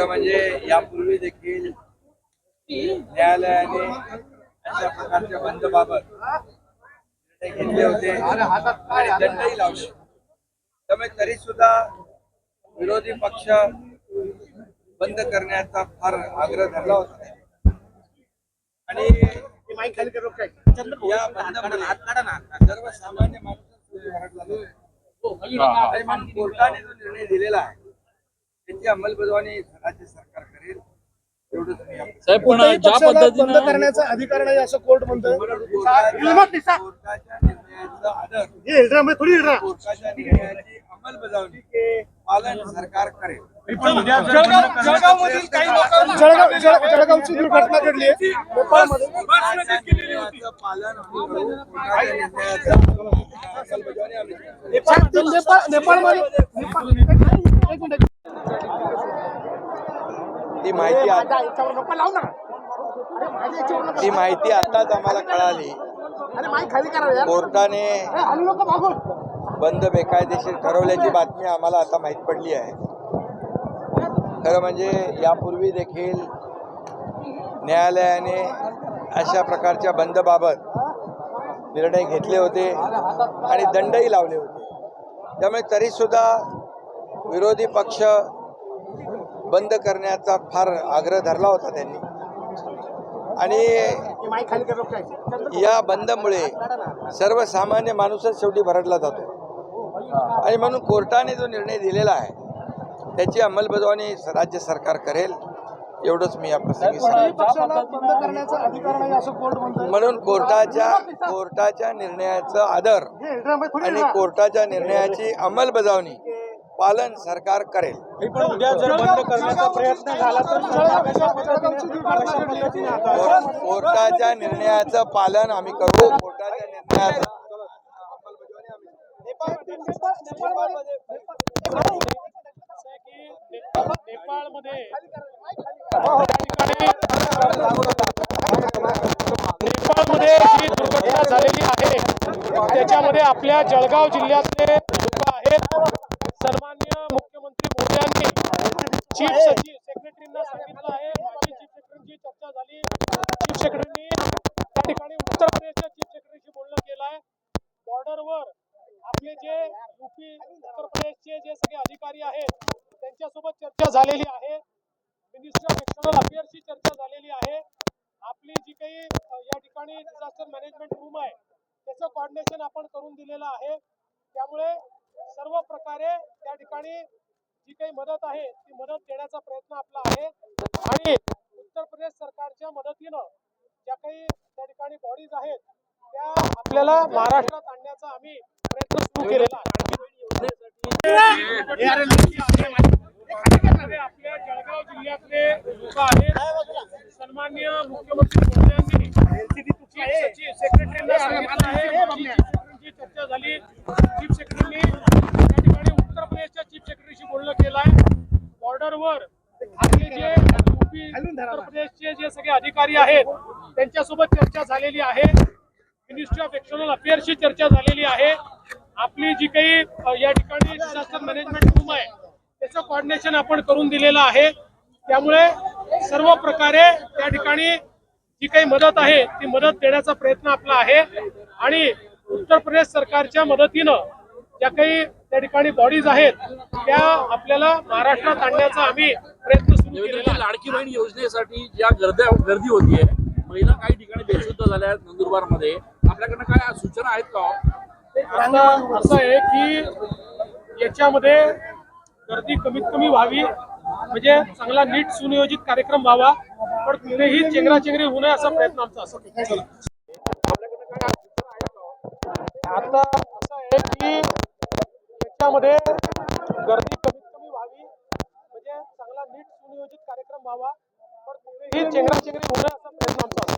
म्हणजे यापूर्वी देखील न्यायालयाने अशा प्रकारच्या बंद बाबत घेतले होते आणि दंडही लावले. त्यामुळे तरी सुद्धा विरोधी पक्ष बंद करण्याचा फार आग्रह धरला होता. आणि सर्वसामान्य माणूस आणि म्हणून कोर्टाने जो निर्णय दिलेला आहे त्याची अंमलबजावणी राज्य सरकार करेल. साहेब पण ज्या पद्धतीनं करण्याचा अधिकार नाही असं कोर्ट म्हणून कोर्टाच्या निर्णयाचा आदर हे कोर्टाच्या अंमलबजावणी पालन सरकार करेल. जळगाव जळ- जळगावची दुर्घटना घडली आहे. साहेब, ते नेपाळ नेपाळमध्ये नेपाळ- एक मिनिट. ती माहिती आता याच्यावर नको लावू ना. अरे माझ्या याच्यावर नको. ती माहिती आताच आम्हाला कळाली अरे खाली करा यार कोर्टाने ए, हलू नको मागून बंद बेकायदेशीर ठरवल्याची बातमी आम्हाला आता माहीत पडली आहे खरं म्हणजे यापूर्वी देखील न्यायालयाने अशा प्रकारच्या बंदबाबत निर्णय घेतले होते आणि दंडही लावले होते. त्यामुळे तरीसुद्धा विरोधी पक्ष बंद करण्याचा फार आग्रह धरला होता त्यांनी. आणि या बंदमुळे सर्वसामान्य माणूसच शेवटी भरडला जातो. आणि म्हणून कोर्टाने जो निर्णय दिलेला आहे त्याची अंमलबजावणी राज्य सरकार करेल एवढंच मी या प्रसंगी कोणत्याही सांगेन पक्षाला बंद करण्याचा अधिकार नाही असं कोर्ट म्हणतोय म्हणून कोर्टाच्या कोर्टाच्या निर्णयाचं आदर हे म्हणजे आणि. कोर्टाच्या निर्णयाची अंमलबजावणी पालन सरकार करेल कोर्टाच्या निर्णयाचं पालन आम्ही करू कोर्टाच्या निर्णयाचं अंमलबजावणी आम्ही नेपाळमध्ये नेपाळमध्ये जी दुर्घटना झालेली आहे त्याच्यामध्ये आपल्या जळगाव जिल्ह्यातले लोक आहेत. सन्मान्य मुख्यमंत्री मोदी चीफ सचिव सेक्रेटरींना सांगितलं आहे. माजी चीफ सेक्रेटरीची चर्चा झाली. चीफ सेक्रेटरींनी त्या ठिकाणी उत्तर प्रदेशच्या चीफ सेक्रेटरीशी बोलणं केलं आहे बॉर्डरवर आपले जे युपी उत्तर प्रदेशचे जे सगळे अधिकारी आहेत त्यांच्यासोबत चर्चा झालेली आहे. मिनिस्टर ऑफ एक्सटर्नल अफेअर्सची चर्चा झालेली आहे. आपली जी काही या ठिकाणी डिझास्टर मॅनेजमेंट रूम आहे त्याचं कॉर्डिनेशन आपण करून दिलेलं आहे. त्यामुळे सर्व प्रकारे त्या ठिकाणी जी काही मदत आहे ती मदत देण्याचा प्रयत्न आपला आहे. आणि उत्तर प्रदेश सरकारच्या मदतीनं ज्या काही त्या ठिकाणी बॉडीज आहेत त्या आपल्याला महाराष्ट्रात आणण्याचा आम्ही प्रयत्न सुरू केलेला आहे. आपल्या जळगाव जिल्ह्यातले लोक आहेत. सन्मान्य मुख्यमंत्री सेक्रेटरींना सांगितलं आहे. ची चर्चा झाली. चीफ सेक्रेटरींनी त्या ठिकाणी उत्तर प्रदेशच्या चीफ सेक्रेटरीशी बोलणं केलं आहे बॉर्डरवर आपले जे युपी उत्तर प्रदेशचे जे सगळे अधिकारी आहेत त्यांच्यासोबत चर्चा झालेली आहे. मिनिस्ट्री ऑफ एक्सटर्नल अफेअर्सची चर्चा झालेली आहे. आपली जी काही या ठिकाणी डिझास्टर मॅनेजमेंट रूम आहे त्याचं कॉर्डिनेशन आपण करून दिलेलं आहे. त्यामुळे सर्व प्रकारे त्या ठिकाणी जी काही मदत आहे ती मदत देण्याचा प्रयत्न आपला आहे. आणि उत्तर प्रदेश सरकारच्या मदतीनं ज्या काही त्या ठिकाणी बॉडीज आहेत त्या आपल्याला महाराष्ट्रात आणण्याचा आम्ही प्रयत्न सुरू केलेला लाडकी बहीण योजनेसाठी ज्या गर्द्या गर्दी होतीये महिला काही ठिकाणी बेशुद्ध झाल्या आहेत नंदुरबारमध्ये आपल्याकडनं काय सूचना आहेत का? असं आहे की याच्यामध्ये गर्दी कमीत कमी व्हावी. म्हणजे चांगला नीट सुनियोजित कार्यक्रम व्हावा. पण कुठेही चेंगराचेंगरी होऊ नये असा प्रयत्न आमचा असतो. आता असं आहे की याच्यामध्ये गर्दी कमीत कमी व्हावी. म्हणजे चांगला नीट सुनियोजित कार्यक्रम व्हावा. पण कुठेही चेंगराचेंगरी होऊ नये असा प्रयत्न आमचा असतो.